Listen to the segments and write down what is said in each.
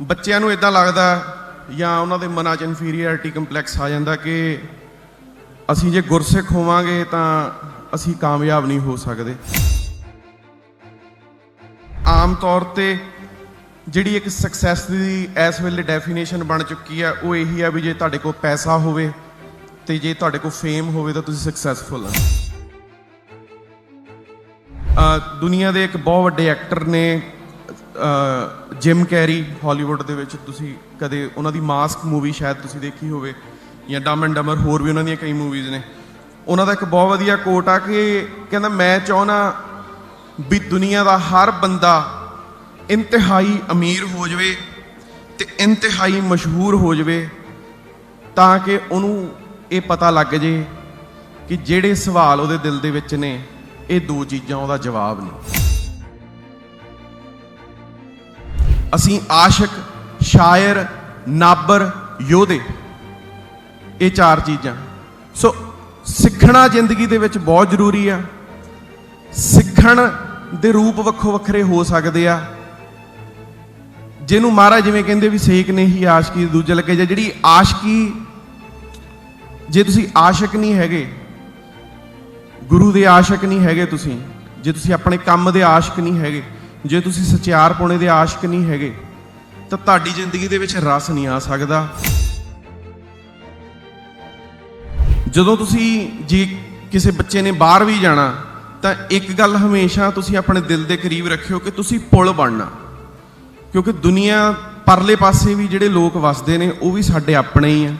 ਬੱਚਿਆਂ ਨੂੰ ਇਦਾਂ ਲੱਗਦਾ ਜਾਂ ਉਹਨਾਂ ਦੇ ਮਨਾਂ 'ਚ ਇਨਫੀਰੀਅਰਿਟੀ ਕੰਪਲੈਕਸ ਆ ਜਾਂਦਾ ਕਿ ਅਸੀਂ ਜੇ ਗੁਰਸਿੱਖ ਹੋਵਾਂਗੇ ਤਾਂ ਅਸੀਂ ਕਾਮਯਾਬ ਨਹੀਂ ਹੋ ਸਕਦੇ। ਆਮ ਤੌਰ ਤੇ ਜਿਹੜੀ ਇੱਕ ਸਕਸੈਸ ਦੀ ਇਸ ਵੇਲੇ ਡੈਫੀਨੇਸ਼ਨ ਬਣ ਚੁੱਕੀ ਆ, ਉਹ ਇਹੀ ਆ ਵੀ ਜੇ ਤੁਹਾਡੇ ਕੋਲ ਪੈਸਾ ਹੋਵੇ ਤੇ ਜੇ ਤੁਹਾਡੇ ਕੋਲ ਫੇਮ ਹੋਵੇ ਤਾਂ ਤੁਸੀਂ ਸਕਸੈਸਫੁਲ ਆ। ਦੁਨੀਆ ਦੇ ਇੱਕ ਬਹੁਤ ਵੱਡੇ ਐਕਟਰ ਨੇ ਜਿਮ ਕੈਰੀ ਹਾਲੀਵੁੱਡ ਦੇ ਵਿੱਚ ਤੁਸੀਂ ਕਦੇ ਉਹਨਾਂ ਦੀ ਮਾਸਕ ਮੂਵੀ ਸ਼ਾਇਦ ਤੁਸੀਂ ਦੇਖੀ ਹੋਵੇ ਜਾਂ ਡਮ ਐਂਡ ਡਮਰ ਹੋਰ ਵੀ ਉਹਨਾਂ ਦੀਆਂ ਕਈ ਮੂਵੀਜ਼ ਨੇ। ਉਹਨਾਂ ਦਾ ਇੱਕ ਬਹੁਤ ਵਧੀਆ ਕੋਟ ਆ ਕਿ ਕਹਿੰਦਾ, ਮੈਂ ਚਾਹਣਾ ਵੀ ਦੁਨੀਆ ਦਾ ਹਰ ਬੰਦਾ ਇੰਤਹਾਈ ਅਮੀਰ ਹੋ ਜਾਵੇ ਤੇ ਇੰਤਹਾਈ ਮਸ਼ਹੂਰ ਹੋ ਜਾਵੇ ਤਾਂ ਕਿ ਉਹਨੂੰ ਇਹ ਪਤਾ ਲੱਗ ਜੇ ਕਿ ਜਿਹੜੇ ਸਵਾਲ ਉਹਦੇ ਦਿਲ ਦੇ ਵਿੱਚ ਨੇ, ਇਹ ਦੋ ਚੀਜ਼ਾਂ ਉਹਦਾ ਜਵਾਬ ਨੇ। ਅਸੀਂ ਆਸ਼ਿਕ, ਸ਼ਾਇਰ, ਨਾਬਰ, ਯੋਧੇ, ਇਹ ਚਾਰ ਚੀਜ਼ਾਂ। ਸੋ ਸਿੱਖਣਾ ਜ਼ਿੰਦਗੀ ਦੇ ਵਿੱਚ ਬਹੁਤ ਜ਼ਰੂਰੀ ਆ। ਸਿੱਖਣ ਦੇ ਰੂਪ ਵੱਖੋ ਵੱਖਰੇ ਹੋ ਸਕਦੇ ਆ। ਜਿਹਨੂੰ ਮਹਾਰਾਜ ਜਿਵੇਂ ਕਹਿੰਦੇ ਵੀ ਸੇਕ ਨੇ ਹੀ ਆਸ਼ਕੀ ਦੂਜੇ ਲੱਗੇ। ਜਾਂ ਜਿਹੜੀ ਆਸ਼ਕੀ, ਜੇ ਤੁਸੀਂ ਆਸ਼ਕ ਨਹੀਂ ਹੈਗੇ, ਗੁਰੂ ਦੇ ਆਸ਼ਕ ਨਹੀਂ ਹੈਗੇ ਤੁਸੀਂ, ਜੇ ਤੁਸੀਂ ਆਪਣੇ ਕੰਮ ਦੇ ਆਸ਼ਕ ਨਹੀਂ ਹੈਗੇ ਜੇ ਤੁਸੀਂ ਸਚਿਆਰ ਪੁਣੇ ਦੇ ਆਸ਼ਿਕ ਨਹੀਂ ਹੈਗੇ, ਤਾਂ ਤੁਹਾਡੀ ਜ਼ਿੰਦਗੀ ਦੇ ਵਿੱਚ ਰਸ ਨਹੀਂ ਆ ਸਕਦਾ। ਜਦੋਂ ਤੁਸੀਂ ਜੇ ਕਿਸੇ ਬੱਚੇ ਨੇ ਬਾਹਰ ਵੀ ਜਾਣਾ, ਤਾਂ ਇੱਕ ਗੱਲ ਹਮੇਸ਼ਾ ਤੁਸੀਂ ਆਪਣੇ ਦਿਲ ਦੇ ਕਰੀਬ ਰੱਖਿਓ ਕਿ ਤੁਸੀਂ ਪੁਲ ਬਣਨਾ। ਕਿਉਂਕਿ ਦੁਨੀਆ ਪਰਲੇ ਪਾਸੇ ਵੀ ਜਿਹੜੇ ਲੋਕ ਵਸਦੇ ਨੇ, ਉਹ ਵੀ ਸਾਡੇ ਆਪਣੇ ਹੀ ਆ।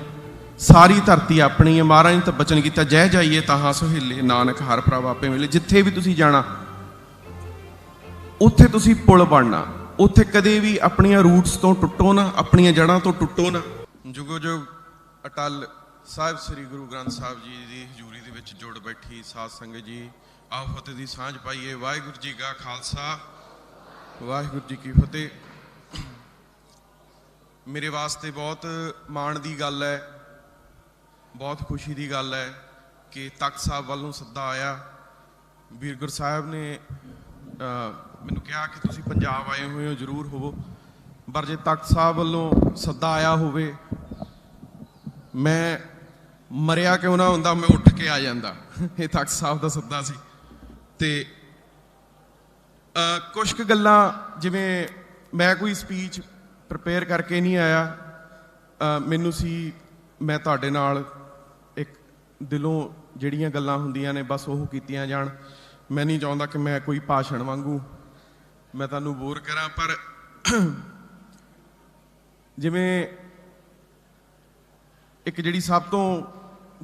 ਸਾਰੀ ਧਰਤੀ ਆਪਣੀ ਹੈ ਮਹਾਰਾਜ ਨੇ ਤਾਂ ਬਚਨ ਕੀਤਾ, ਜੈ ਜਾਈਏ ਤਾਂ ਹਾਂ ਸੁਹੇਲੇ ਨਾਨਕ ਹਰ ਪ੍ਰਭ ਆਪੇ ਮਿਲੇ। ਜਿੱਥੇ ਵੀ ਤੁਸੀਂ ਜਾਣਾ ਉੱਥੇ ਤੁਸੀਂ ਪੁਲ ਬਣਨਾ। ਉੱਥੇ ਕਦੇ ਵੀ ਆਪਣੀਆਂ ਰੂਟਸ ਤੋਂ ਟੁੱਟੋ ਨਾ, ਆਪਣੀਆਂ ਜੜ੍ਹਾਂ ਤੋਂ ਟੁੱਟੋ ਨਾ। ਜੁਗੋ ਜੁਗ ਅਟਲ ਸਾਹਿਬ ਸ੍ਰੀ ਗੁਰੂ ਗ੍ਰੰਥ ਸਾਹਿਬ ਜੀ ਦੀ ਹਜ਼ੂਰੀ ਦੇ ਵਿੱਚ ਜੁੜ ਬੈਠੀ ਸਾਧ ਸੰਗਤ ਜੀ। ਆਓ ਫਤਿਹ ਦੀ ਸਾਂਝ ਪਾਈਏ। ਵਾਹਿਗੁਰੂ ਜੀ ਕਾ ਖਾਲਸਾ। ਵਾਹਿਗੁਰੂ ਜੀ ਕੀ ਫਤਿਹ। ਮੇਰੇ ਵਾਸਤੇ ਬਹੁਤ ਮਾਣ ਦੀ ਗੱਲ ਹੈ। ਬਹੁਤ ਖੁਸ਼ੀ ਦੀ ਗੱਲ ਹੈ ਕਿ ਤਖਤ ਸਾਹਿਬ ਵੱਲੋਂ ਸੱਦਾ ਆਇਆ। ਵੀਰ ਗੁਰ ਸਾਹਿਬ ਨੇ ਮੈਨੂੰ ਕਿਹਾ ਕਿ ਤੁਸੀਂ ਪੰਜਾਬ ਆਏ ਹੋਏ ਹੋ ਜਰੂਰ ਹੋਵੋ। ਪਰ ਜੇ ਤਖਤ ਸਾਹਿਬ ਵੱਲੋਂ ਸੱਦਾ ਆਇਆ ਹੋਵੇ ਮੈਂ ਮਰਿਆ ਕਿਉਂ ਨਾ ਹੁੰਦਾ ਮੈਂ ਉੱਠ ਕੇ ਆ ਜਾਂਦਾ। ਇਹ ਤਖਤ ਸਾਹਿਬ ਦਾ ਸੱਦਾ ਸੀ। ਤੇ ਅ, ਕੁਝ ਕੁ ਗੱਲਾਂ ਜਿਵੇਂ ਮੈਂ ਕੋਈ ਸਪੀਚ ਪ੍ਰਪੇਅਰ ਕਰਕੇ ਨਹੀਂ ਆਇਆ ਮੈਨੂੰ ਸੀ ਮੈਂ ਤੁਹਾਡੇ ਨਾਲ ਇੱਕ ਦਿਲੋਂ ਜਿਹੜੀਆਂ ਗੱਲਾਂ ਹੁੰਦੀਆਂ ਨੇ ਬਸ ਉਹ ਕੀਤੀਆਂ ਜਾਣ। ਮੈਂ ਨਹੀਂ ਚਾਹੁੰਦਾ ਕਿ ਮੈਂ ਕੋਈ ਭਾਸ਼ਣ ਵਾਂਗੂ ਮੈਂ ਤੁਹਾਨੂੰ ਬੋਰ ਕਰਾਂ ਪਰ ਜਿਵੇਂ ਇੱਕ ਜਿਹੜੀ ਸਭ ਤੋਂ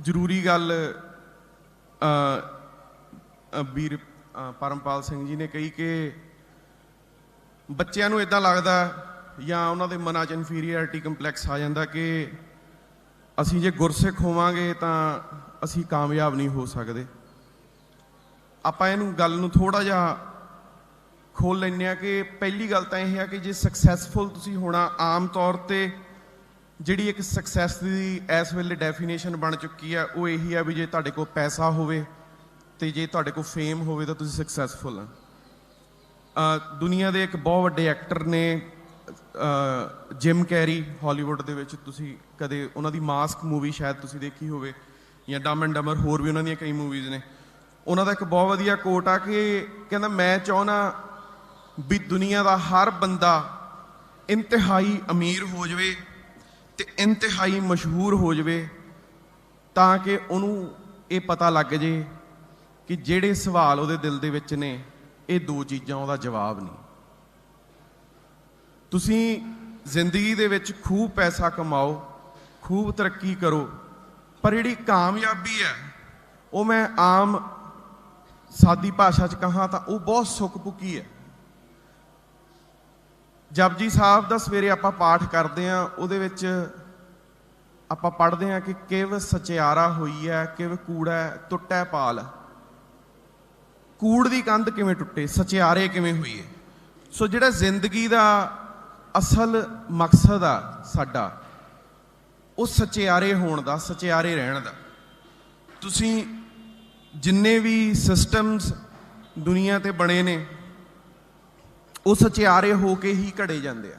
ਜ਼ਰੂਰੀ ਗੱਲ ਅ, ਵੀਰ ਪਰਮਪਾਲ ਸਿੰਘ ਜੀ ਨੇ ਕਹੀ ਕਿ ਬੱਚਿਆਂ ਨੂੰ ਇਦਾਂ ਲੱਗਦਾ ਜਾਂ ਉਹਨਾਂ ਦੇ ਮਨਾਂ 'ਚ ਇਨਫੀਰੀਅਰਿਟੀ ਕੰਪਲੈਕਸ ਆ ਜਾਂਦਾ ਕਿ ਅਸੀਂ ਜੇ ਗੁਰਸਿੱਖ ਹੋਵਾਂਗੇ ਤਾਂ ਅਸੀਂ ਕਾਮਯਾਬ ਨਹੀਂ ਹੋ ਸਕਦੇ। ਆਪਾਂ ਇਹਨੂੰ ਗੱਲ ਨੂੰ ਥੋੜਾ ਜਿਹਾ ਖੋਲ ਲੈਂਦੇ ਆ ਕਿ ਪਹਿਲੀ ਗੱਲ ਤਾਂ ਇਹ ਹੈ ਕਿ ਜੇ ਸਕਸੈਸਫੁਲ ਤੁਸੀਂ ਹੋਣਾ ਆਮ ਤੌਰ ਤੇ ਜਿਹੜੀ ਇੱਕ ਸਕਸੈਸ ਦੀ ਇਸ ਵੇਲੇ ਡੈਫੀਨੇਸ਼ਨ ਬਣ ਚੁੱਕੀ ਆ ਉਹ ਇਹੀ ਆ ਵੀ ਜੇ ਤੁਹਾਡੇ ਕੋਲ ਪੈਸਾ ਹੋਵੇ ਤੇ ਜੇ ਤੁਹਾਡੇ ਕੋਲ ਫੇਮ ਹੋਵੇ ਤਾਂ ਤੁਸੀਂ ਸਕਸੈਸਫੁਲ ਆ। ਦੁਨੀਆ ਦੇ ਇੱਕ ਬਹੁਤ ਵੱਡੇ ਐਕਟਰ ਨੇ ਅ, ਜਿਮ ਕੈਰੀ ਹਾਲੀਵੁੱਡ ਦੇ ਵਿੱਚ ਤੁਸੀਂ ਕਦੇ ਉਹਨਾਂ ਦੀ ਮਾਸਕ ਮੂਵੀ ਸ਼ਾਇਦ ਤੁਸੀਂ ਦੇਖੀ ਹੋਵੇ ਜਾਂ ਡਮ ਐਂਡ ਡਮਰ ਹੋਰ ਵੀ ਉਹਨਾਂ ਦੀਆਂ ਕਈ ਮੂਵੀਜ਼ ਨੇ। ਉਹਨਾਂ ਦਾ ਇੱਕ ਬਹੁਤ ਵਧੀਆ ਕੋਟ ਆ ਕਿ ਕਹਿੰਦਾ ਮੈਂ ਚਾਹਣਾ ਵੀ ਦੁਨੀਆ ਦਾ ਹਰ ਬੰਦਾ ਇੰਤਹਾਈ ਅਮੀਰ ਹੋ ਜਾਵੇ ਤੇ ਇੰਤਹਾਈ ਮਸ਼ਹੂਰ ਹੋ ਜਾਵੇ ਤਾਂ ਕਿ ਉਹਨੂੰ ਇਹ ਪਤਾ ਲੱਗ ਜੇ ਕਿ ਜਿਹੜੇ ਸਵਾਲ ਉਹਦੇ ਦਿਲ ਦੇ ਵਿੱਚ ਨੇ, ਇਹ ਦੋ ਚੀਜ਼ਾਂ ਉਹਦਾ ਜਵਾਬ ਨਹੀਂ ਤੁਸੀਂ ਜ਼ਿੰਦਗੀ ਦੇ ਵਿੱਚ ਖੂਬ ਪੈਸਾ ਕਮਾਓ, ਖੂਬ ਤਰੱਕੀ ਕਰੋ, ਪਰ ਜਿਹੜੀ ਕਾਮਯਾਬੀ ਹੈ, ਉਹ ਮੈਂ ਆਮ ਸਾਦੀ ਭਾਸ਼ਾ 'ਚ ਕਹਾਂ ਤਾਂ ਉਹ ਬਹੁਤ ਸੁੱਕ ਭੁੱਕੀ ਹੈ। ਜਪਜੀ ਸਾਹਿਬ ਦਾ ਸਵੇਰੇ ਆਪਾਂ ਪਾਠ ਕਰਦੇ ਆਂ ਉਹਦੇ ਵਿੱਚ ਆਪਾਂ ਪੜ੍ਹਦੇ ਆਂ ਕਿ ਕਿਵ ਸਚਿਆਰਾ ਹੋਈ ਹੈ, ਕਿਵ ਕੂੜਾ ਟੁੱਟੈ ਪਾਲ। ਕੂੜ ਦੀ ਕੰਧ ਕਿਵੇਂ ਟੁੱਟੇ, ਸਚਿਆਰੇ ਕਿਵੇਂ ਹੋਈਏ? ਸੋ ਜਿਹੜਾ ਜ਼ਿੰਦਗੀ ਦਾ ਅਸਲ ਮਕਸਦ ਆ ਸਾਡਾ, ਉਹ ਸਚਿਆਰੇ ਹੋਣ ਦਾ, ਸਚਿਆਰੇ ਰਹਿਣ ਦਾ। ਤੁਸੀਂ ਜਿੰਨੇ ਵੀ ਸਿਸਟਮਸ ਦੁਨੀਆ ਤੇ ਬਣੇ ਨੇ ਉਹ ਸਚਿਆਰੇ ਹੋ ਕੇ ਹੀ ਘੜੇ ਜਾਂਦੇ ਆ।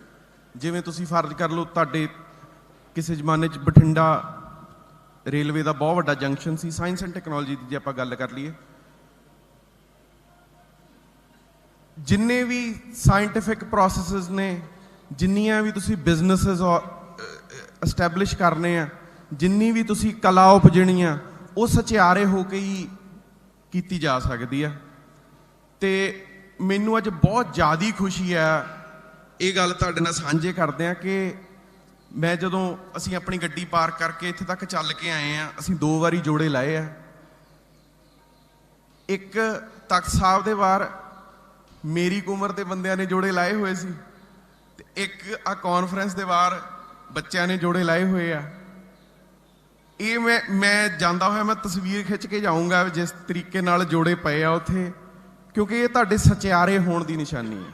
ਜਿਵੇਂ ਤੁਸੀਂ ਫਰਜ਼ ਕਰ ਲਓ ਤੁਹਾਡੇ ਕਿਸੇ ਜ਼ਮਾਨੇ 'ਚ ਬਠਿੰਡਾ ਰੇਲਵੇ ਦਾ ਬਹੁਤ ਵੱਡਾ ਜੰਕਸ਼ਨ ਸੀ, ਸਾਇੰਸ ਐਂਡ ਟੈਕਨੋਲੋਜੀ ਦੀ ਜੇ ਆਪਾਂ ਗੱਲ ਕਰ ਲਈਏ। ਜਿੰਨੇ ਵੀ ਸਾਇੰਟਿਫਿਕ ਪ੍ਰੋਸੈਸਸ ਨੇ, ਜਿੰਨੀਆਂ ਵੀ ਤੁਸੀਂ ਬਿਜ਼ਨੈਸਸ ਐਸਟੈਬਲਿਸ਼ ਕਰਨੇ ਆ, ਜਿੰਨੀ ਵੀ ਤੁਸੀਂ ਕਲਾ ਉਪਜਣੀ ਆ ਉਹ ਸਚਿਆਰੇ ਹੋ ਕੇ ਹੀ ਕੀਤੀ ਜਾ ਸਕਦੀ ਆ। ਤੇ ਮੈਨੂੰ ਅੱਜ ਬਹੁਤ ਜ਼ਿਆਦੀ ਖੁਸ਼ੀ ਆ ਇਹ ਗੱਲ ਤੁਹਾਡੇ ਨਾਲ ਸਾਂਝੇ ਕਰਦੇ ਆ ਕਿ ਮੈਂ ਜਦੋਂ ਅਸੀਂ ਆਪਣੀ ਗੱਡੀ ਪਾਰਕ ਕਰਕੇ ਇੱਥੇ ਤੱਕ ਚੱਲ ਕੇ ਆਏ ਆ ਅਸੀਂ ਦੋ ਵਾਰੀ ਜੋੜੇ ਲਾਏ ਆ। ਇੱਕ ਤਖਤ ਸਾਹਿਬ ਦੇ ਵਾਰ ਮੇਰੀ ਉਮਰ ਦੇ ਬੰਦਿਆਂ ਨੇ ਜੋੜੇ ਲਾਏ ਹੋਏ ਸੀ ਤੇ ਇੱਕ ਆ ਕਾਨਫਰੰਸ ਦੇ ਵਾਰ ਬੱਚਿਆਂ ਨੇ ਜੋੜੇ ਲਾਏ ਹੋਏ ਆ। ਇਹ ਮੈਂ ਮੈਂ ਜਾਂਦਾ ਹੋਇਆ, ਮੈਂ ਤਸਵੀਰ ਖਿੱਚ ਕੇ ਜਾਊਂਗਾ ਜਿਸ ਤਰੀਕੇ ਨਾਲ ਜੋੜੇ ਪਏ ਆ ਉੱਥੇ। ਕਿਉਂਕਿ ਇਹ ਤੁਹਾਡੇ ਸਚਿਆਰੇ ਹੋਣ ਦੀ ਨਿਸ਼ਾਨੀ ਹੈ।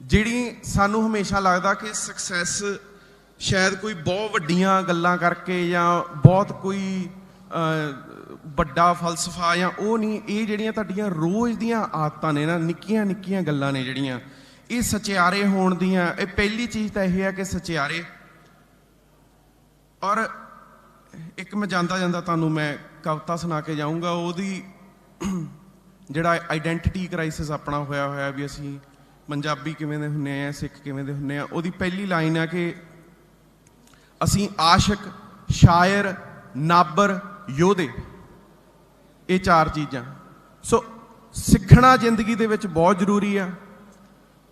ਜਿਹੜੀ ਸਾਨੂੰ ਹਮੇਸ਼ਾ ਲੱਗਦਾ ਕਿ ਸਕਸੈਸ ਸ਼ਾਇਦ ਕੋਈ ਬਹੁਤ ਵੱਡੀਆਂ ਗੱਲਾਂ ਕਰਕੇ ਜਾਂ ਬਹੁਤ ਕੋਈ ਵੱਡਾ ਫਲਸਫਾ ਜਾਂ ਉਹ ਨਹੀਂ, ਇਹ ਜਿਹੜੀਆਂ ਤੁਹਾਡੀਆਂ ਰੋਜ਼ ਦੀਆਂ ਆਦਤਾਂ ਨੇ ਨਾ, ਨਿੱਕੀਆਂ ਨਿੱਕੀਆਂ ਗੱਲਾਂ ਨੇ ਜਿਹੜੀਆਂ, ਇਹ ਸਚਿਆਰੇ ਹੋਣ ਦੀਆਂ, ਇਹ ਪਹਿਲੀ ਚੀਜ਼ ਤਾਂ ਇਹ ਹੈ ਕਿ ਸਚਿਆਰੇ। ਔਰ ਇੱਕ ਮੈਂ ਜਾਂਦਾ ਜਾਂਦਾ ਤੁਹਾਨੂੰ ਮੈਂ ਕਵਿਤਾ ਸੁਣਾ ਕੇ ਜਾਊਂਗਾ, ਉਹਦੀ ਜਿਹੜਾ ਆਇਡੈਂਟੀਟੀ ਕ੍ਰਾਈਸਿਸ ਆਪਣਾ ਹੋਇਆ ਹੋਇਆ ਵੀ ਅਸੀਂ ਪੰਜਾਬੀ ਕਿਵੇਂ ਦੇ ਹੁੰਨੇ ਆ, ਸਿੱਖ ਕਿਵੇਂ ਦੇ ਹੁੰਨੇ ਆ, ਉਹਦੀ ਪਹਿਲੀ ਲਾਈਨ ਆ ਕਿ ਅਸੀਂ ਆਸ਼ਿਕ, ਸ਼ਾਇਰ, ਨਾਬਰ, ਯੋਧੇ, ਇਹ ਚਾਰ ਚੀਜ਼ਾਂ। ਸੋ ਸਿੱਖਣਾ ਜ਼ਿੰਦਗੀ ਦੇ ਵਿੱਚ ਬਹੁਤ ਜ਼ਰੂਰੀ ਆ।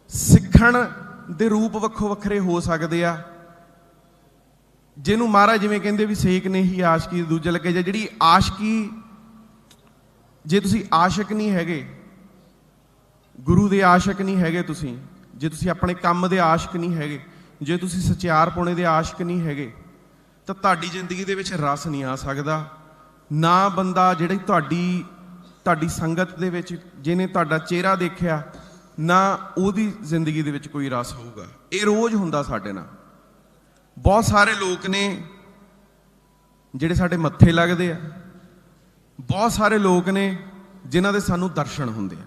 ਸਿੱਖਣ ਦੇ ਰੂਪ ਵੱਖੋ ਵੱਖਰੇ ਹੋ ਸਕਦੇ ਆ। ਜਿਹਨੂੰ ਮਹਾਰਾਜ ਜਿਵੇਂ ਕਹਿੰਦੇ ਵੀ ਸੇਕ ਨੇ ਹੀ ਆਸ਼ਕੀ, ਦੂਜੇ ਲੱਗੇ ਜਾਂ ਜਿਹੜੀ ਆਸ਼ਕੀ ਜੇ ਤੁਸੀਂ ਆਸ਼ਿਕ ਨਹੀਂ ਹੈਗੇ, ਗੁਰੂ ਦੇ ਆਸ਼ਿਕ ਨਹੀਂ ਹੈਗੇ ਤੁਸੀਂ, ਜੇ ਤੁਸੀਂ ਆਪਣੇ ਕੰਮ ਦੇ ਆਸ਼ਿਕ ਨਹੀਂ ਹੈਗੇ, ਜੇ ਤੁਸੀਂ ਸਚਿਆਰ ਪੁਣੇ ਦੇ ਆਸ਼ਿਕ ਨਹੀਂ ਹੈਗੇ, ਤਾਂ ਤੁਹਾਡੀ ਜ਼ਿੰਦਗੀ ਦੇ ਵਿੱਚ ਰਸ ਨਹੀਂ ਆ ਸਕਦਾ। ਨਾ ਬੰਦਾ ਜਿਹੜੀ ਤੁਹਾਡੀ ਤੁਹਾਡੀ ਸੰਗਤ ਦੇ ਵਿੱਚ, ਜਿਹਨੇ ਤੁਹਾਡਾ ਚਿਹਰਾ ਦੇਖਿਆ, ਨਾ ਉਹਦੀ ਜ਼ਿੰਦਗੀ ਦੇ ਵਿੱਚ ਕੋਈ ਰਸ ਹੋਊਗਾ। ਇਹ ਰੋਜ਼ ਹੁੰਦਾ ਸਾਡੇ ਨਾਲ। ਬਹੁਤ ਸਾਰੇ ਲੋਕ ਨੇ ਜਿਹੜੇ ਸਾਡੇ ਮੱਥੇ ਲੱਗਦੇ ਆ। ਬਹੁਤ ਸਾਰੇ ਲੋਕ ਨੇ ਜਿਨ੍ਹਾਂ ਦੇ ਸਾਨੂੰ ਦਰਸ਼ਨ ਹੁੰਦੇ ਆ।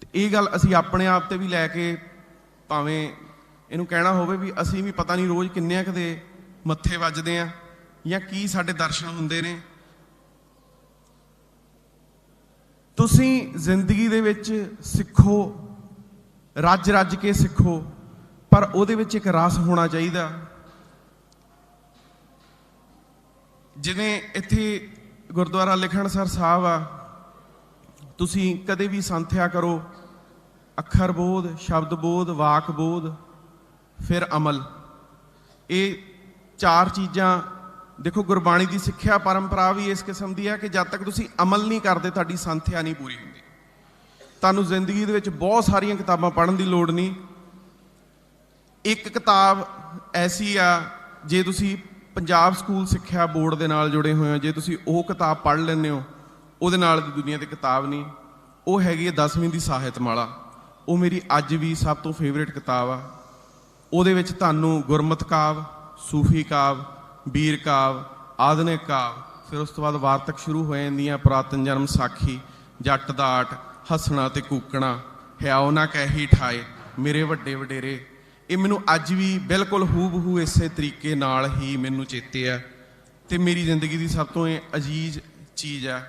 ਤੇ ਇਹ ਗੱਲ ਅਸੀਂ ਆਪਣੇ ਆਪ ਤੇ ਵੀ ਲੈ ਕੇ ਭਾਵੇਂ ਇਹਨੂੰ ਕਹਿਣਾ ਹੋਵੇ ਵੀ ਅਸੀਂ ਵੀ ਪਤਾ ਨਹੀਂ ਰੋਜ਼ ਕਿੰਨਿਆਂ ਕਦੇ ਮੱਥੇ ਵੱਜਦੇ ਆ ਜਾਂ ਕੀ ਸਾਡੇ ਦਰਸ਼ਨ ਹੁੰਦੇ ਨੇ। ਤੁਸੀਂ ਜ਼ਿੰਦਗੀ ਦੇ ਵਿੱਚ ਸਿੱਖੋ ਰੱਜ ਰੱਜ ਕੇ ਸਿੱਖੋ, ਪਰ ਉਹਦੇ ਵਿੱਚ ਇੱਕ ਰਸ ਹੋਣਾ ਚਾਹੀਦਾ। ਜਿਵੇਂ ਇੱਥੇ ਗੁਰਦੁਆਰਾ ਲਿਖਣਸਰ ਸਾਹਿਬ ਆ, ਤੁਸੀਂ ਕਦੇ ਵੀ ਸੰਥਿਆ ਕਰੋ, ਅੱਖਰ ਬੋਧ, ਸ਼ਬਦ ਬੋਧ, ਵਾਕ ਬੋਧ, ਫਿਰ ਅਮਲ। ਇਹ ਚਾਰ ਚੀਜ਼ਾਂ, ਦੇਖੋ ਗੁਰਬਾਣੀ ਦੀ ਸਿੱਖਿਆ ਪਰੰਪਰਾ ਵੀ ਇਸ ਕਿਸਮ ਦੀ ਹੈ ਕਿ ਜਦ ਤੱਕ ਤੁਸੀਂ ਅਮਲ ਨਹੀਂ ਕਰਦੇ, ਤੁਹਾਡੀ ਸੰਥਿਆ ਨਹੀਂ ਪੂਰੀ ਹੁੰਦੀ। ਤੁਹਾਨੂੰ ਜ਼ਿੰਦਗੀ ਦੇ ਵਿੱਚ ਬਹੁਤ ਸਾਰੀਆਂ ਕਿਤਾਬਾਂ ਪੜ੍ਹਨ ਦੀ ਲੋੜ ਨਹੀਂ। ਇੱਕ ਕਿਤਾਬ ਐਸੀ ਆ, ਜੇ ਤੁਸੀਂ ਪੰਜਾਬ ਸਕੂਲ ਸਿੱਖਿਆ ਬੋਰਡ ਦੇ ਨਾਲ ਜੁੜੇ ਹੋਏ ਹੋ, ਜੇ ਤੁਸੀਂ ਉਹ ਕਿਤਾਬ ਪੜ੍ਹ ਲੈਂਦੇ ਹੋ, ਉਹਦੇ ਨਾਲ ਦੀ ਦੁਨੀਆ ਤੇ ਕਿਤਾਬ ਨਹੀਂ। ਉਹ ਹੈਗੀ ਹੈ 10ਵੀਂ ਦੀ ਸਾਹਿਤਮਾਲਾ। ਉਹ ਮੇਰੀ ਅੱਜ ਵੀ ਸਭ ਤੋਂ ਫੇਵਰੇਟ ਕਿਤਾਬ ਆ। ਉਹਦੇ ਵਿੱਚ ਤੁਹਾਨੂੰ ਗੁਰਮਤਿ ਕਾਵ, ਸੂਫੀ ਕਾਵ, ਬੀਰ ਕਾਵ, ਆਧੁਨਿਕ ਕਾਵ, ਫਿਰ ਉਸ ਤੋਂ ਬਾਅਦ ਵਾਰਤਕ ਸ਼ੁਰੂ ਹੋ ਜਾਂਦੀਆਂ, ਪੁਰਾਤਨ ਜਨਮ ਸਾਖੀ, ਜੱਟ ਦਾ ਆਟ, ਹੱਸਣਾ ਤੇ ਕੂਕਣਾ ਹਿਆਉ ਨਾ ਕਹਿ ਹੀ ਠਾਏ, ਮੇਰੇ ਵੱਡੇ ਵਡੇਰੇ ਇਹ ਮੈਨੂੰ ਅੱਜ ਵੀ ਬਿਲਕੁਲ ਹੂਬਹੂ ਇਸੇ ਤਰੀਕੇ ਨਾਲ ਹੀ ਮੈਨੂੰ ਚੇਤੇ ਆ ਤੇ ਮੇਰੀ ਜ਼ਿੰਦਗੀ ਦੀ ਸਭ ਤੋਂ ਅਜੀਜ਼ ਚੀਜ਼ ਆ।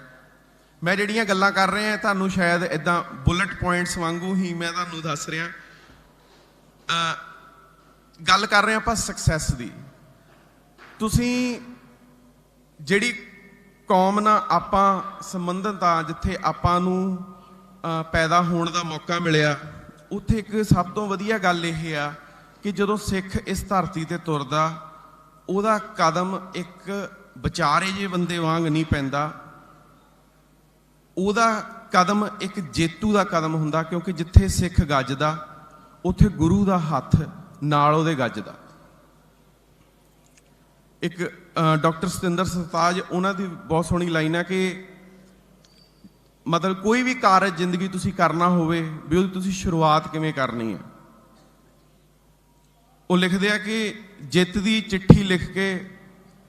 ਮੈਂ ਜਿਹੜੀਆਂ ਗੱਲਾਂ ਕਰ ਰਿਹਾ, ਤੁਹਾਨੂੰ ਸ਼ਾਇਦ ਇਦਾਂ ਬੁਲਟ ਪੁਆਇੰਟਸ ਵਾਂਗੂ ਹੀ ਮੈਂ ਤੁਹਾਨੂੰ ਦੱਸ ਰਿਹਾ। ਅ, ਗੱਲ ਕਰ ਰਹੇ ਆਪਾਂ ਸਕਸੈਸ ਦੀ। ਤੁਸੀਂ ਜਿਹੜੀ ਕੌਮ ਨਾਲ ਆਪਾਂ ਸੰਬੰਧਤ ਆ, ਜਿੱਥੇ ਆਪਾਂ ਨੂੰ ਪੈਦਾ ਹੋਣ ਦਾ ਮੌਕਾ ਮਿਲਿਆ, ਉੱਥੇ ਇੱਕ ਸਭ ਤੋਂ ਵਧੀਆ ਗੱਲ ਇਹ ਆ ਕਿ ਜਦੋਂ ਸਿੱਖ ਇਸ ਧਰਤੀ ਤੇ ਤੁਰਦਾ, ਉਹਦਾ ਕਦਮ ਇੱਕ ਵਿਚਾਰੇ ਜੇ ਬੰਦੇ ਵਾਂਗ ਨਹੀਂ ਪੈਂਦਾ। ਉਹਦਾ ਕਦਮ ਇੱਕ ਜੇਤੂ ਦਾ ਕਦਮ ਹੁੰਦਾ, ਕਿਉਂਕਿ ਜਿੱਥੇ ਸਿੱਖ ਗੱਜਦਾ, ਉੱਥੇ ਗੁਰੂ ਦਾ ਹੱਥ ਨਾਲ ਉਹਦੇ ਗੱਜਦਾ। ਇੱਕ ਡਾਕਟਰ ਸਤਿੰਦਰ ਸਰਤਾਜ, ਉਹਨਾਂ ਦੀ ਬਹੁਤ ਸੋਹਣੀ ਲਾਈਨ ਹੈ ਕਿ ਮਤਲਬ ਕੋਈ ਵੀ ਕਾਰਜ ਜ਼ਿੰਦਗੀ ਤੁਸੀਂ ਕਰਨਾ ਹੋਵੇ, ਵੀ ਉਹਦੀ ਤੁਸੀਂ ਸ਼ੁਰੂਆਤ ਕਿਵੇਂ ਕਰਨੀ ਹੈ। ਉਹ ਲਿਖਦੇ ਆ ਕਿ ਜਿੱਤ ਦੀ ਚਿੱਠੀ ਲਿਖ ਕੇ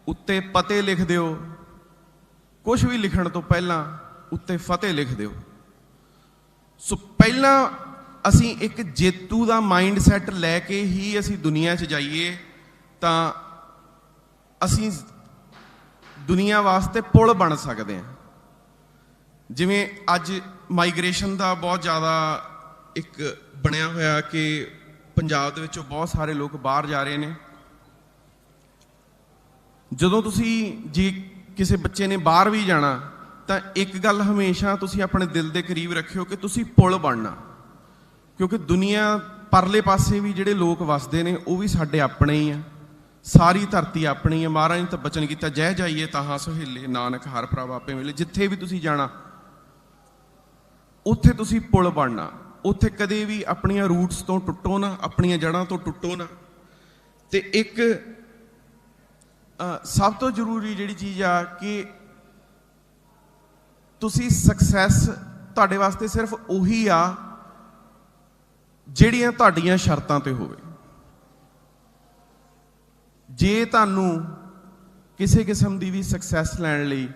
ਉੱਤੇ ਪਤੇ ਲਿਖ ਦਿਓ ਕੁਝ ਵੀ ਲਿਖਣ ਤੋਂ ਪਹਿਲਾਂ ਉੱਤੇ ਫਤਿਹ ਲਿਖ ਦਿਓ। ਸੋ ਪਹਿਲਾਂ ਅਸੀਂ ਇੱਕ ਜੇਤੂ ਦਾ ਮਾਈਂਡ ਸੈਟ ਲੈ ਕੇ ਹੀ ਅਸੀਂ ਦੁਨੀਆ 'ਚ ਜਾਈਏ, ਤਾਂ ਅਸੀਂ ਦੁਨੀਆ ਵਾਸਤੇ ਪੁਲ ਬਣ ਸਕਦੇ ਹਾਂ। ਜਿਵੇਂ ਅੱਜ ਮਾਈਗ੍ਰੇਸ਼ਨ ਦਾ ਬਹੁਤ ਜ਼ਿਆਦਾ ਇੱਕ ਬਣਿਆ ਹੋਇਆ ਕਿ ਪੰਜਾਬ ਦੇ ਵਿੱਚੋਂ ਬਹੁਤ ਸਾਰੇ ਲੋਕ ਬਾਹਰ ਜਾ ਰਹੇ ਨੇ। ਜਦੋਂ ਤੁਸੀਂ ਜੇ ਕਿਸੇ ਬੱਚੇ ਨੇ ਬਾਹਰ ਵੀ ਜਾਣਾ, ਤਾਂ ਇੱਕ ਗੱਲ ਹਮੇਸ਼ਾ ਤੁਸੀਂ ਆਪਣੇ ਦਿਲ ਦੇ ਕਰੀਬ ਰੱਖਿਓ ਕਿ ਤੁਸੀਂ ਪੁਲ ਬਣਨਾ। ਕਿਉਂਕਿ ਦੁਨੀਆ ਪਰਲੇ ਪਾਸੇ ਵੀ ਜਿਹੜੇ ਲੋਕ ਵਸਦੇ ਨੇ, ਉਹ ਵੀ ਸਾਡੇ ਆਪਣੇ ਹੀ ਆ। ਸਾਰੀ ਧਰਤੀ ਆਪਣੀ ਹੈ ਮਹਾਰਾਜ ਨੇ ਤਾਂ ਬਚਨ ਕੀਤਾ, ਜੈ ਜਾਈਏ ਤਾਹਾਂ ਸੁਹੇਲੇ, ਨਾਨਕ ਹਰ ਪ੍ਰਭ ਆਪੇ ਮਿਲੇ। ਜਿੱਥੇ ਵੀ ਤੁਸੀਂ ਜਾਣਾ, ਉੱਥੇ ਤੁਸੀਂ ਪੁਲ ਬਣਨਾ। ਉੱਥੇ ਕਦੇ ਵੀ ਆਪਣੀਆਂ ਰੂਟਸ ਤੋਂ ਟੁੱਟੋ ਨਾ, ਆਪਣੀਆਂ ਜੜ੍ਹਾਂ ਤੋਂ ਟੁੱਟੋ ਨਾ। ਤੇ ਇੱਕ ਸਭ ਤੋਂ ਜ਼ਰੂਰੀ ਜਿਹੜੀ ਚੀਜ਼ ਆ ਕਿ ਤੁਸੀਂ ਸਕਸੈਸ ਤੁਹਾਡੇ ਵਾਸਤੇ ਸਿਰਫ ਉਹੀ ਆ ਜਿਹੜੀਆਂ ਤੁਹਾਡੀਆਂ ਸ਼ਰਤਾਂ ਤੇ ਹੋਵੇ। ਜੇ ਤੁਹਾਨੂੰ ਕਿਸੇ ਕਿਸਮ ਦੀ ਵੀ ਸਕਸੈਸ ਲੈਣ ਲਈ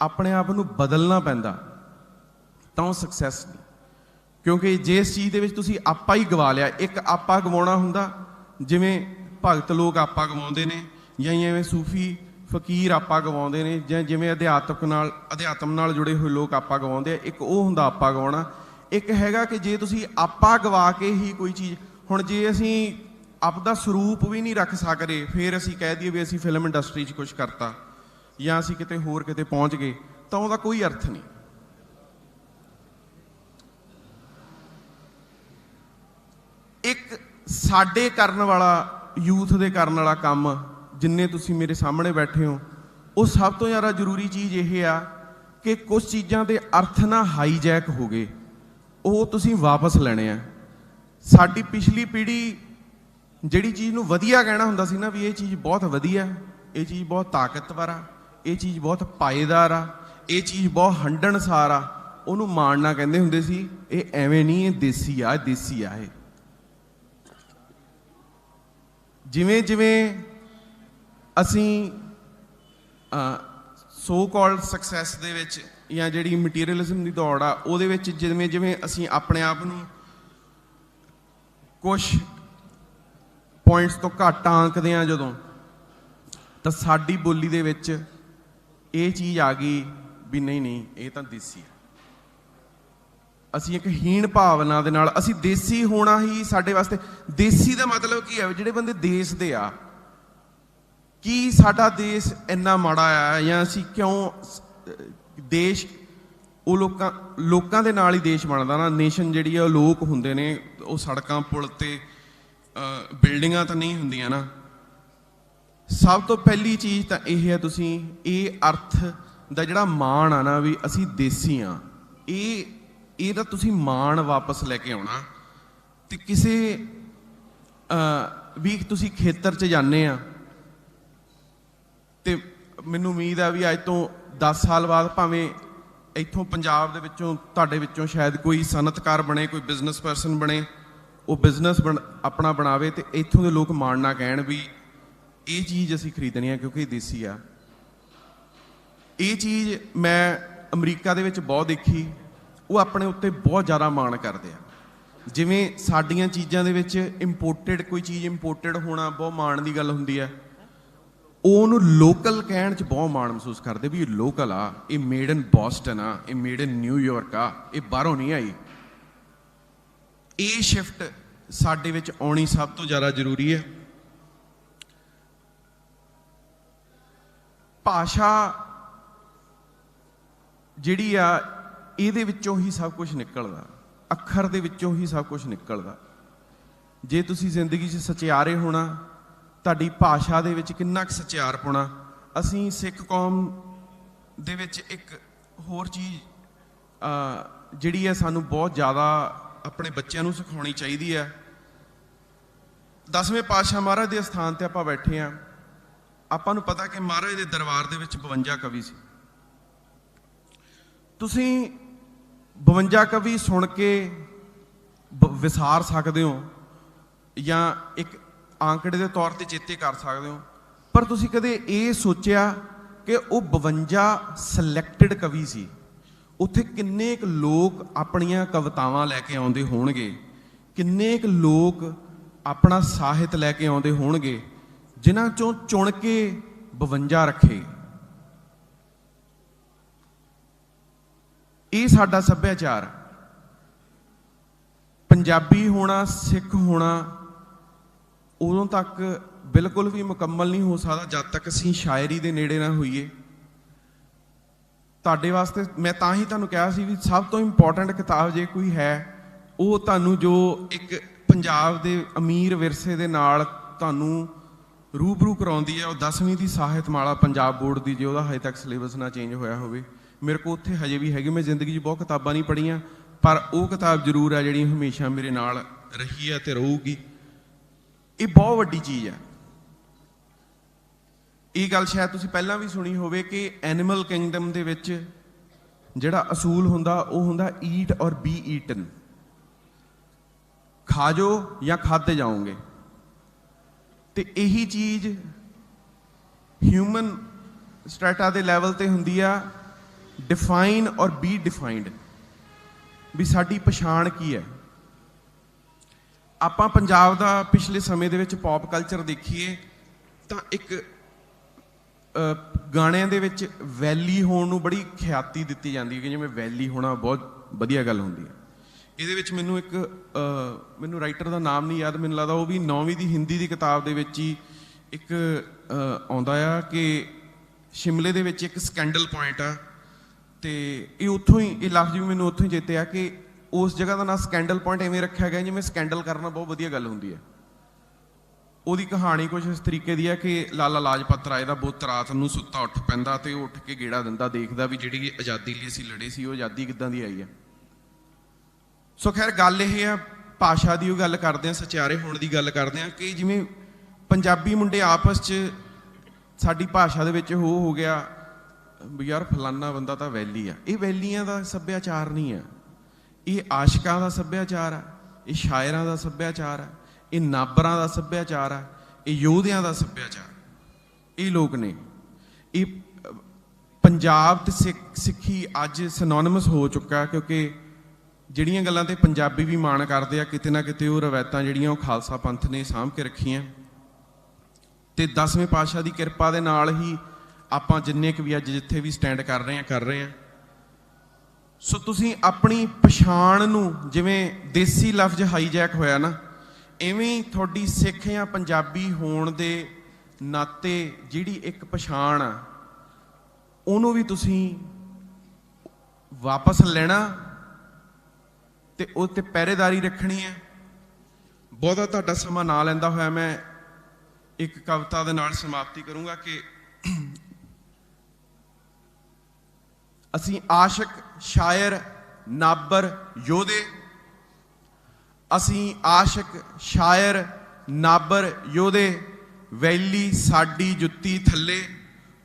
ਆਪਣੇ ਆਪ ਨੂੰ ਬਦਲਣਾ ਪੈਂਦਾ, ਤਾਂ ਉਹ ਸਕਸੈਸ ਨਹੀਂ। ਕਿਉਂਕਿ ਜਿਸ ਚੀਜ਼ ਦੇ ਵਿੱਚ ਤੁਸੀਂ ਆਪਾ ਹੀ ਗਵਾ ਲਿਆ, ਇੱਕ ਆਪਾ ਗਵਾਉਣਾ ਹੁੰਦਾ, ਜਿਵੇਂ ਭਗਤ ਲੋਕ ਆਪਾ ਗਵਾਉਂਦੇ ਨੇ, ਜਾਂ ਜਿਵੇਂ ਸੂਫੀ ਫਕੀਰ ਆਪਾ ਗਵਾਉਂਦੇ ਨੇ, ਜਾਂ ਜਿਵੇਂ ਅਧਿਆਤਮਕ ਨਾਲ, ਅਧਿਆਤਮ ਨਾਲ ਜੁੜੇ ਹੋਏ ਲੋਕ ਆਪਾ ਗਵਾਉਂਦੇ ਆ, ਇੱਕ ਉਹ ਹੁੰਦਾ ਆਪਾ ਗਵਾਉਣਾ। ਇੱਕ ਹੈਗਾ ਕਿ ਜੇ ਤੁਸੀਂ ਆਪਾ ਗਵਾ ਕੇ ਹੀ ਕੋਈ ਚੀਜ਼, ਹੁਣ ਜੇ ਅਸੀਂ ਆਪਦਾ ਸਰੂਪ ਵੀ ਨਹੀਂ ਰੱਖ ਸਕਦੇ, ਫਿਰ ਅਸੀਂ ਕਹਿ ਦਈਏ ਵੀ ਅਸੀਂ ਫਿਲਮ ਇੰਡਸਟਰੀ 'ਚ ਕੁਝ ਕਰਤਾ, ਜਾਂ ਅਸੀਂ ਕਿਤੇ ਹੋਰ ਕਿਤੇ ਪਹੁੰਚ ਗਏ, ਤਾਂ ਉਹਦਾ ਕੋਈ ਅਰਥ ਨਹੀਂ। ਇੱਕ ਸਾਡੇ ਕਰਨ ਵਾਲਾ, ਯੂਥ ਦੇ ਕਰਨ ਵਾਲਾ ਕੰਮ ਜਿੰਨੇ ਤੁਸੀਂ ਮੇਰੇ ਸਾਹਮਣੇ ਬੈਠੇ ਹੋ, ਉਹ ਸਭ ਤੋਂ ਜ਼ਿਆਦਾ ਜ਼ਰੂਰੀ ਚੀਜ਼ ਇਹ ਆ ਕਿ ਕੁਝ ਚੀਜ਼ਾਂ ਦੇ ਅਰਥ ਨਾ ਹਾਈਜੈਕ ਹੋ ਗਏ। ਉਹ ਤੁਸੀਂ ਵਾਪਸ ਲੈਣੇ ਆ। ਸਾਡੀ ਪਿਛਲੀ ਪੀੜ੍ਹੀ ਜਿਹੜੀ ਚੀਜ਼ ਨੂੰ ਵਧੀਆ ਕਹਿਣਾ ਹੁੰਦਾ ਸੀ ਨਾ ਵੀ ਇਹ ਚੀਜ਼ ਬਹੁਤ ਵਧੀਆ, ਇਹ ਚੀਜ਼ ਬਹੁਤ ਤਾਕਤਵਰ ਆ, ਇਹ ਚੀਜ਼ ਬਹੁਤ ਪਾਏਦਾਰ ਆ, ਇਹ ਚੀਜ਼ ਬਹੁਤ ਹੰਡਣਸਾਰ ਆ, ਉਹਨੂੰ ਮਾਣਨਾ ਕਹਿੰਦੇ ਹੁੰਦੇ ਸੀ, ਇਹ ਐਵੇਂ ਨਹੀਂ, ਇਹ ਦੇਸੀ ਆ ਦੇਸੀ ਆ ਇਹ। ਜਿਵੇਂ ਜਿਵੇਂ ਅਸੀਂ ਸੋ ਕਾਲਡ ਸਕਸੈਸ ਦੇ ਵਿੱਚ ਜਾਂ ਜਿਹੜੀ ਮਟੀਰੀਅਲਿਜ਼ਮ ਦੀ ਦੌੜ ਆ, ਉਹਦੇ ਵਿੱਚ ਜਿਵੇਂ ਜਿਵੇਂ ਅਸੀਂ ਆਪਣੇ ਆਪ ਨੂੰ ਕੁਝ ਪੁਆਇੰਟਸ ਤੋਂ ਘੱਟ ਆਂਕਦੇ ਆ ਜਦੋਂ, ਤਾਂ ਸਾਡੀ ਬੋਲੀ ਦੇ ਵਿੱਚ ਇਹ ਚੀਜ਼ ਆ ਗਈ ਵੀ ਨਹੀਂ ਨਹੀਂ, ਇਹ ਤਾਂ ਦੇਸੀ ਹੈ ਅਸੀਂ ਇੱਕ ਹੀਣ ਭਾਵਨਾ ਦੇ ਨਾਲ, ਅਸੀਂ ਦੇਸੀ ਹੋਣਾ ਹੀ ਸਾਡੇ ਵਾਸਤੇ। ਦੇਸੀ ਦਾ ਮਤਲਬ ਕੀ ਹੈ? ਜਿਹੜੇ ਬੰਦੇ ਦੇਸ਼ ਦੇ ਆ, ਕੀ ਸਾਡਾ ਦੇਸ਼ ਇੰਨਾ ਮਾੜਾ ਆ ਜਾਂ ਅਸੀਂ ਕਿਉਂ ਦੇਸ਼, ਉਹ ਲੋਕਾਂ ਲੋਕਾਂ ਦੇ ਨਾਲ ਹੀ ਦੇਸ਼ ਬਣਦਾ ਨਾ? ਨੇਸ਼ਨ ਜਿਹੜੀ ਆ, ਉਹ ਲੋਕ ਹੁੰਦੇ ਨੇ, ਉਹ ਸੜਕਾਂ, ਪੁਲ ਤੇ ਬਿਲਡਿੰਗਾਂ ਤਾਂ ਨਹੀਂ ਹੁੰਦੀਆਂ ਨਾ। ਸਭ ਤੋਂ ਪਹਿਲੀ ਚੀਜ਼ ਤਾਂ ਇਹ ਹੈ ਤੁਸੀਂ, ਇਹ ਅਰਥ ਦਾ ਜਿਹੜਾ ਮਾਣ ਆ ਨਾ ਵੀ ਅਸੀਂ ਦੇਸੀ ਆ। ਇਹ ਇਹਦਾ ਤੁਸੀਂ ਮਾਣ ਵਾਪਸ ਲੈ ਕੇ ਆਉਣਾ। ਤੇ ਕਿਸੇ ਵੀ ਤੁਸੀਂ ਖੇਤਰ 'ਚ ਜਾਂਦੇ ਆ, ਤੇ ਮੈਨੂੰ ਉਮੀਦ ਆ ਵੀ ਅੱਜ ਤੋਂ 10 ਸਾਲ ਬਾਅਦ ਭਾਵੇਂ ਇੱਥੋਂ ਪੰਜਾਬ ਦੇ ਵਿੱਚੋਂ, ਤੁਹਾਡੇ ਵਿੱਚੋਂ ਸ਼ਾਇਦ ਕੋਈ ਸਨਅਤਕਾਰ ਬਣੇ, ਕੋਈ ਬਿਜ਼ਨਸ ਪਰਸਨ ਬਣੇ, ਉਹ ਬਿਜ਼ਨਸ ਆਪਣਾ ਬਣਾਵੇ ਤੇ ਇੱਥੋਂ ਦੇ ਲੋਕ ਮਾਣ ਨਾ ਕਹਿਣ ਵੀ ਇਹ ਚੀਜ਼ ਅਸੀਂ ਖਰੀਦਣੀ ਆ ਕਿਉਂਕਿ ਇਹ ਦੇਸੀ ਆ। ਇਹ ਚੀਜ਼ ਮੈਂ ਅਮਰੀਕਾ ਦੇ ਵਿੱਚ ਬਹੁਤ ਦੇਖੀ। ਉਹ ਆਪਣੇ ਉੱਤੇ ਬਹੁਤ ਜ਼ਿਆਦਾ ਮਾਣ ਕਰਦੇ ਆ। ਜਿਵੇਂ ਸਾਡੀਆਂ ਚੀਜ਼ਾਂ ਦੇ ਵਿੱਚ ਇੰਪੋਰਟਡ ਕੋਈ ਚੀਜ਼ ਇੰਪੋਰਟਡ ਹੋਣਾ ਬਹੁਤ ਮਾਣ ਦੀ ਗੱਲ ਹੁੰਦੀ ਹੈ ਉਹ ਉਹਨੂੰ ਲੋਕਲ ਕਹਿਣ 'ਚ ਬਹੁਤ ਮਾਣ ਮਹਿਸੂਸ ਕਰਦੇ ਵੀ ਇਹ ਲੋਕਲ ਆ, ਇਹ ਮੇਡ ਇਨ ਬੋਸਟਨ ਆ, ਇਹ ਮੇਡ ਇਨ ਨਿਊਯਾਰਕ ਆ, ਇਹ ਬਾਹਰੋਂ ਨਹੀਂ ਆਈ। ਇਹ ਸ਼ਿਫਟ ਸਾਡੇ ਵਿੱਚ ਆਉਣੀ ਸਭ ਤੋਂ ਜ਼ਿਆਦਾ ਜ਼ਰੂਰੀ ਹੈ ਭਾਸ਼ਾ ਜਿਹੜੀ ਆ ਇਹਦੇ ਵਿੱਚੋਂ ਹੀ ਸਭ ਕੁਝ ਨਿਕਲਦਾ। ਅੱਖਰ ਦੇ ਵਿੱਚੋਂ ਹੀ ਸਭ ਕੁਝ ਨਿਕਲਦਾ। ਜੇ ਤੁਸੀਂ ਜ਼ਿੰਦਗੀ 'ਚ ਸਚਿਆਰੇ ਹੋਣਾ, ਤੁਹਾਡੀ ਭਾਸ਼ਾ ਦੇ ਵਿੱਚ ਕਿੰਨਾ ਕੁ ਸਚਿਆਰ ਹੋਣਾ, ਅਸੀਂ ਸਿੱਖ ਕੌਮ ਦੇ ਵਿੱਚ ਇੱਕ ਹੋਰ ਚੀਜ਼ ਜਿਹੜੀ ਹੈ ਸਾਨੂੰ ਬਹੁਤ ਜ਼ਿਆਦਾ ਆਪਣੇ ਬੱਚਿਆਂ ਨੂੰ ਸਿਖਾਉਣੀ ਚਾਹੀਦੀ ਹੈ। ਦਸਵੇਂ ਪਾਤਸ਼ਾਹ ਮਹਾਰਾਜ ਦੇ ਸਥਾਨ ਤੇ ਆਪਾਂ ਬੈਠੇ ਆ ਆਪਾਂ ਨੂੰ ਪਤਾ ਕਿ ਮਹਾਰਾਜ ਦੇ ਦਰਬਾਰ ਦੇ ਵਿੱਚ 52 ਕਵੀ ਸੀ। ਤੁਸੀਂ 52 ਕਵੀ ਸੁਣ ਕੇ ਬ- ਵਿਸਾਰ ਸਕਦੇ ਹੋ ਜਾਂ ਇੱਕ ਆંકੜੇ ਦੇ ਤੌਰ ਤੇ ਚੇਤੇ ਕਰ ਸਕਦੇ ਹੋ। ਪਰ ਤੁਸੀਂ ਕਦੇ ਇਹ ਸੋਚਿਆ ਕਿ ਉਹ 52 ਸਿਲੈਕਟਡ ਕਵੀ ਸੀ? ਉੱਥੇ ਕਿੰਨੇ ਕੁ ਲੋਕ ਆਪਣੀਆਂ ਕਵਿਤਾਵਾਂ ਲੈ ਕੇ ਆਉਂਦੇ ਹੋਣਗੇ? ਕਿੰਨੇ ਕੁ ਲੋਕ ਆਪਣਾ ਸਾਹਿਤ ਲੈ ਕੇ ਆਉਂਦੇ ਹੋਣਗੇ, ਜਿਨ੍ਹਾਂ ਚੋਂ ਚੁਣ ਕੇ 52 ਰੱਖੇ? ਇਹ ਸਾਡਾ ਸੱਭਿਆਚਾਰ ਪੰਜਾਬੀ ਹੋਣਾ, ਸਿੱਖ ਹੋਣਾ, ਉਦੋਂ ਤੱਕ ਬਿਲਕੁਲ ਵੀ ਮੁਕੰਮਲ ਨਹੀਂ ਹੋ ਸਕਦਾ ਜਦ ਤੱਕ ਅਸੀਂ ਸ਼ਾਇਰੀ ਦੇ ਨੇੜੇ ਨਾ ਹੋਈਏ। ਤੁਹਾਡੇ ਵਾਸਤੇ ਮੈਂ ਤਾਂ ਹੀ ਤੁਹਾਨੂੰ ਕਿਹਾ ਸੀ ਵੀ ਸਭ ਤੋਂ ਇੰਪੋਰਟੈਂਟ ਕਿਤਾਬ ਜੇ ਕੋਈ ਹੈ, ਉਹ ਤੁਹਾਨੂੰ ਜੋ ਇੱਕ ਪੰਜਾਬ ਦੇ ਅਮੀਰ ਵਿਰਸੇ ਦੇ ਨਾਲ ਤੁਹਾਨੂੰ ਰੂਬਰੂ ਕਰਾਉਂਦੀ ਹੈ, ਉਹ 10ਵੀਂ ਦੀ ਸਾਹਿਤ ਮਾਲਾ ਪੰਜਾਬ ਬੋਰਡ ਦੀ, ਜੇ ਉਹਦਾ ਹਜੇ ਤੱਕ ਸਿਲੇਬਸ ਨਾ ਚੇਂਜ ਹੋਇਆ ਹੋਵੇ। ਮੇਰੇ ਕੋਲ ਉੱਥੇ ਹਜੇ ਵੀ ਹੈਗੀ, ਮੈਂ ਜ਼ਿੰਦਗੀ 'ਚ ਬਹੁਤ ਕਿਤਾਬਾਂ ਨਹੀਂ ਪੜ੍ਹੀਆਂ, ਪਰ ਉਹ ਕਿਤਾਬ ਜ਼ਰੂਰ ਹੈ ਜਿਹੜੀ ਹਮੇਸ਼ਾ ਮੇਰੇ ਨਾਲ ਰਹੀ ਹੈ ਤੇ ਰਹੂਗੀ। ਇਹ ਬਹੁਤ ਵੱਡੀ ਚੀਜ਼ ਹੈ ਇਹ ਗੱਲ ਸ਼ਾਇਦ ਤੁਸੀਂ ਪਹਿਲਾਂ ਵੀ ਸੁਣੀ ਹੋਵੇ ਕਿ ਐਨੀਮਲ ਕਿੰਗਡਮ ਦੇ ਵਿੱਚ ਜਿਹੜਾ ਅਸੂਲ ਹੁੰਦਾ, ਉਹ ਹੁੰਦਾ ਈਟ ਔਰ ਬੀ ਈਟਨ ਖਾ ਜੋ ਜਾਂ ਖਾਦੇ ਜਾਓਗੇ। ਤੇ ਇਹੀ ਚੀਜ਼ ਹਿਊਮਨ ਸਟ੍ਰੈਟਾ ਦੇ ਲੈਵਲ ਤੇ ਹੁੰਦੀ ਆ। ਡਿਫਾਈਨ ਔਰ ਬੀ ਡਿਫਾਈਨਡ ਵੀ ਸਾਡੀ ਪਛਾਣ ਕੀ ਹੈ? ਆਪਾਂ ਪੰਜਾਬ ਦਾ ਪਿਛਲੇ ਸਮੇਂ ਦੇ ਵਿੱਚ ਪੌਪ ਕਲਚਰ ਦੇਖੀਏ, ਤਾਂ ਇੱਕ ਗਾਣਿਆਂ ਦੇ ਵਿੱਚ ਵੈਲੀ ਹੋਣ ਨੂੰ ਬੜੀ ਖਿਆਤੀ ਦਿੱਤੀ ਜਾਂਦੀ ਹੈ ਕਿ ਜਿਵੇਂ ਵੈਲੀ ਹੋਣਾ ਬਹੁਤ ਵਧੀਆ ਗੱਲ ਹੁੰਦੀ ਹੈ। ਇਹਦੇ ਵਿੱਚ ਮੈਨੂੰ ਇੱਕ ਮੈਨੂੰ ਰਾਈਟਰ ਦਾ ਨਾਮ ਨਹੀਂ ਯਾਦ, ਮੈਨੂੰ ਲੱਗਦਾ ਉਹ ਵੀ 9ਵੀਂ ਦੀ ਹਿੰਦੀ ਦੀ ਕਿਤਾਬ ਦੇ ਵਿੱਚ ਹੀ ਇੱਕ ਆਉਂਦਾ ਆ ਕਿ ਸ਼ਿਮਲੇ ਦੇ ਵਿੱਚ ਇੱਕ ਸਕੈਂਡਲ ਪੁਆਇੰਟ ਆ। ਤੇ ਇਹ ਉੱਥੋਂ ਹੀ, ਇਹ ਲਫ਼ਜ਼ ਵੀ ਮੈਨੂੰ ਉੱਥੋਂ ਹੀ ਚੇਤੇ ਆ ਕਿ ਉਸ ਜਗ੍ਹਾ ਦਾ ਨਾਮ ਸਕੈਂਡਲ ਪੁਆਇੰਟ ਐਵੇਂ ਰੱਖਿਆ ਗਿਆ ਜਿਵੇਂ ਸਕੈਂਡਲ ਕਰਨਾ ਬਹੁਤ ਵਧੀਆ ਗੱਲ ਹੁੰਦੀ ਹੈ। ਉਹਦੀ ਕਹਾਣੀ ਕੁਝ ਇਸ ਤਰੀਕੇ ਦੀ ਹੈ ਕਿ ਲਾਲਾ ਲਾਜਪਤ ਰਾਏ ਦਾ ਬੁੱਤ ਰਾਤ ਨੂੰ ਸੁੱਤਾ ਉੱਠ ਪੈਂਦਾ ਤੇ ਉਹ ਉੱਠ ਕੇ ਗੇੜਾ ਦਿੰਦਾ, ਦੇਖਦਾ ਵੀ ਜਿਹੜੀ ਆਜ਼ਾਦੀ ਲਈ ਅਸੀਂ ਲੜੇ ਸੀ, ਉਹ ਆਜ਼ਾਦੀ ਕਿੱਦਾਂ ਦੀ ਆਈ ਹੈ। ਸੋ ਖੈਰ ਗੱਲ ਇਹ ਆ ਭਾਸ਼ਾ ਦੀ ਉਹ ਗੱਲ ਕਰਦੇ ਆ ਸਚਿਆਰੇ ਹੋਣ ਦੀ ਗੱਲ ਕਰਦੇ ਆ ਕਿ ਜਿਵੇਂ ਪੰਜਾਬੀ ਮੁੰਡੇ ਆਪਸ 'ਚ ਸਾਡੀ ਭਾਸ਼ਾ ਦੇ ਵਿੱਚ ਹੋ ਹੋ ਗਿਆ ਵੀ ਯਾਰ ਫਲਾਨਾ ਬੰਦਾ ਤਾਂ ਵੈਲੀ ਆ। ਇਹ ਵੈਲੀਆਂ ਦਾ ਸੱਭਿਆਚਾਰ ਨਹੀਂ ਆ। ਇਹ ਆਸ਼ਿਕਾਂ ਦਾ ਸੱਭਿਆਚਾਰ ਆ, ਇਹ ਸ਼ਾਇਰਾਂ ਦਾ ਸੱਭਿਆਚਾਰ ਆ, ਇਹ ਨਾਬਰਾਂ ਦਾ ਸੱਭਿਆਚਾਰ ਆ, ਇਹ ਯੋਧਿਆਂ ਦਾ ਸੱਭਿਆਚਾਰ। ਇਹ ਲੋਕ ਨੇ। ਇਹ ਪੰਜਾਬ ਤੇ ਸਿੱਖ- ਸਿੱਖੀ ਅੱਜ ਸਿਨੋਨਿਮਸ ਹੋ ਚੁੱਕਾ ਕਿਉਂਕਿ ਜਿਹੜੀਆਂ ਗੱਲਾਂ ਤੇ ਪੰਜਾਬੀ ਵੀ ਮਾਣ ਕਰਦੇ ਆ, ਕਿਤੇ ਨਾ ਕਿਤੇ ਉਹ ਰਵਾਇਤਾਂ ਜਿਹੜੀਆਂ ਉਹ ਖਾਲਸਾ ਪੰਥ ਨੇ ਸਾਂਭ ਕੇ ਰੱਖੀਆਂ। ਤੇ 10ਵੇਂ ਪਾਤਸ਼ਾਹ ਦੀ ਕਿਰਪਾ ਦੇ ਨਾਲ ਹੀ ਆਪਾਂ ਜਿੰਨੇ ਕੁ ਵੀ ਅੱਜ ਜਿੱਥੇ ਵੀ ਸਟੈਂਡ ਕਰ ਰਹੇ ਆ ਕਰ ਰਹੇ ਆ ਸੋ ਤੁਸੀਂ ਆਪਣੀ ਪਛਾਣ ਨੂੰ ਜਿਵੇਂ ਦੇਸੀ ਲਫ਼ਜ਼ ਹਾਈਜੈਕ ਹੋਇਆ ਨਾ, ਐਵੇਂ ਤੁਹਾਡੀ ਸਿੱਖ ਜਾਂ ਪੰਜਾਬੀ ਹੋਣ ਦੇ ਨਾਤੇ ਜਿਹੜੀ ਇੱਕ ਪਛਾਣ ਆ, ਉਹਨੂੰ ਵੀ ਤੁਸੀਂ ਵਾਪਸ ਲੈਣਾ ਤੇ ਉਹ ਤੇ ਪਹਿਰੇਦਾਰੀ ਰੱਖਣੀ ਹੈ। ਬਹੁਤਾ ਤੁਹਾਡਾ ਸਮਾਂ ਨਾ ਲੈਂਦਾ ਹੋਇਆ ਮੈਂ ਇੱਕ ਕਵਿਤਾ ਦੇ ਨਾਲ ਸਮਾਪਤੀ ਕਰੂੰਗਾ ਕਿ ਅਸੀਂ ਆਸ਼ਿਕ, ਸ਼ਾਇਰ, ਨਾਬਰ, ਯੋਧੇ। ਅਸੀਂ ਆਸ਼ਿਕ, ਸ਼ਾਇਰ, ਨਾਬਰ, ਯੋਧੇ, ਵੈਲੀ, ਸਾਡੀ ਜੁੱਤੀ ਥੱਲੇ।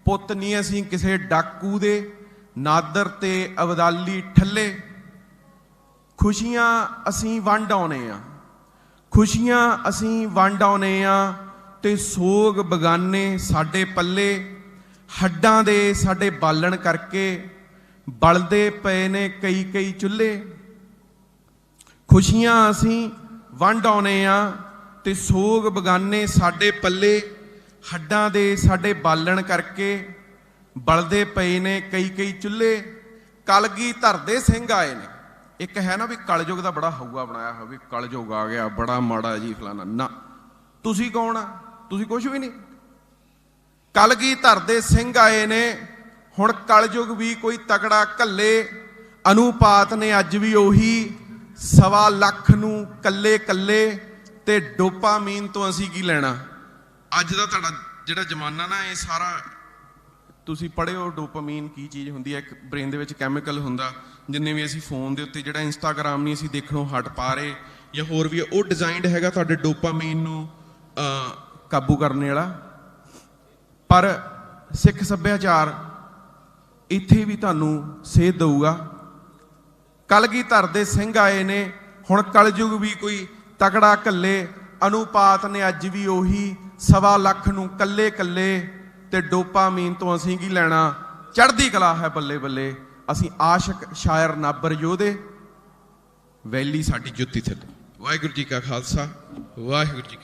ਪੁੱਤ ਨਹੀਂ ਅਸੀਂ ਕਿਸੇ ਡਾਕੂ ਦੇ, ਨਾਦਰ ਤੇ ਅਬਦਾਲੀ ਠੱਲੇ। ਖੁਸ਼ੀਆਂ ਅਸੀਂ ਵੰਡ ਆਉਨੇ ਆ। ਖੁਸ਼ੀਆਂ ਅਸੀਂ ਵੰਡ ਆਉਨੇ ਆ ਤੇ ਸੋਗ ਬਗਾਨੇ ਸਾਡੇ ਪੱਲੇ। ਹੱਡਾਂ ਦੇ ਸਾਡੇ ਬਾਲਣ ਕਰਕੇ ਬਲਦੇ ਪਏ ਨੇ ਕਈ ਕਈ ਚੁੱਲ੍ਹੇ। ਖੁਸ਼ੀਆਂ ਅਸੀਂ ਵੰਡ ਆਉਨੇ ਆ ਤੇ ਸੋਗ ਬਗਾਨੇ ਸਾਡੇ ਪੱਲੇ, ਹੱਡਾਂ ਦੇ ਸਾਡੇ ਬਾਲਣ ਕਰਕੇ ਬਲਦੇ ਪਏ ਨੇ ਕਈ ਕਈ ਚੁੱਲ੍ਹੇ। ਕਲਗੀ ਧਰਦੇ ਸਿੰਘ ਆਏ ਨੇ। ਇੱਕ ਹੈ ਨਾ ਵੀ ਕਲਯੁਗ ਦਾ ਬੜਾ ਹਊਆ ਬਣਾਇਆ ਹੋਇਆ ਵੀ ਕਲਯੁਗ ਆ ਗਿਆ, ਬੜਾ ਮਾੜਾ ਜੀ ਫਲਾਣਾ ਨਾ, ਤੁਸੀਂ ਕੌਣ ਆ? ਤੁਸੀਂ ਕੁਝ ਵੀ ਨਹੀਂ। ਕਲਗੀ ਧਰਦੇ ਸਿੰਘ ਆਏ ਨੇ ਹੁਣ ਕਲਯੁਗ ਵੀ ਕੋਈ ਤਕੜਾ ਕੱਲੇ, ਅਨੁਪਾਤ ਨੇ ਅੱਜ ਵੀ ਉਹੀ ਸਵਾ ਲੱਖ ਨੂੰ ਕੱਲੇ ਕੱਲੇ ਤੇ ਡੋਪਾਮੀਨ ਤੋਂ ਅਸੀਂ ਕੀ ਲੈਣਾ? ਅੱਜ ਦਾ ਤੁਹਾਡਾ ਜਿਹੜਾ ਜ਼ਮਾਨਾ ਨਾ, ਇਹ ਸਾਰਾ ਤੁਸੀਂ ਪੜ੍ਹਿਓ, ਡੋਪਾਮੀਨ ਕੀ ਚੀਜ਼ ਹੁੰਦੀ ਹੈ, ਇੱਕ ਬ੍ਰੇਨ ਦੇ ਵਿੱਚ ਕੈਮੀਕਲ ਹੁੰਦਾ, ਜਿੰਨੇ ਵੀ ਅਸੀਂ ਫੋਨ ਦੇ ਉੱਤੇ ਜਿਹੜਾ ਇੰਸਟਾਗ੍ਰam ਨਹੀਂ ਅਸੀਂ ਦੇਖਣੋਂ ਹਟ ਪਾ ਰਹੇ, ਜਾਂ ਹੋਰ ਵੀ ਉਹ ਡਿਜ਼ਾਈਨਡ ਹੈਗਾ ਤੁਹਾਡੇ ਡੋਪਾਮੀਨ ਨੂੰ ਕਾਬੂ ਕਰਨ ਵਾਲਾ। ਪਰ ਸਿੱਖ ਸੱਭਿਆਚਾਰ ਇੱਥੇ ਵੀ ਤੁਹਾਨੂੰ ਸੇਧ ਦਊਗਾ। ਕਲਗੀ ਧਰਦੇ ਸਿੰਘ ਆਏ ਨੇ। ਹੁਣ ਕਲਯੁਗ ਵੀ ਕੋਈ ਤਕੜਾ ਕੱਲੇ। ਅਨੁਪਾਤ ਨੇ ਅੱਜ ਵੀ ਉਹੀ ਸਵਾ ਲੱਖ ਨੂੰ ਕੱਲੇ ਕੱਲੇ ਤੇ ਡੋਪਾਮੀਨ ਤੋਂ ਅਸੀਂ ਕੀ ਲੈਣਾ? ਚੜ੍ਹਦੀ ਕਲਾ ਹੈ ਬੱਲੇ ਬੱਲੇ। ਅਸੀਂ ਆਸ਼ਿਕ ਸ਼ਾਇਰ ਨਾਬਰ ਯੋਧੇ। ਵੈਲੀ ਸਾਡੀ ਜੁੱਤੀ ਥੱਲੇ। ਵਾਹਿਗੁਰੂ ਜੀ ਕਾ ਖਾਲਸਾ। ਵਾਹਿਗੁਰੂ ਜੀ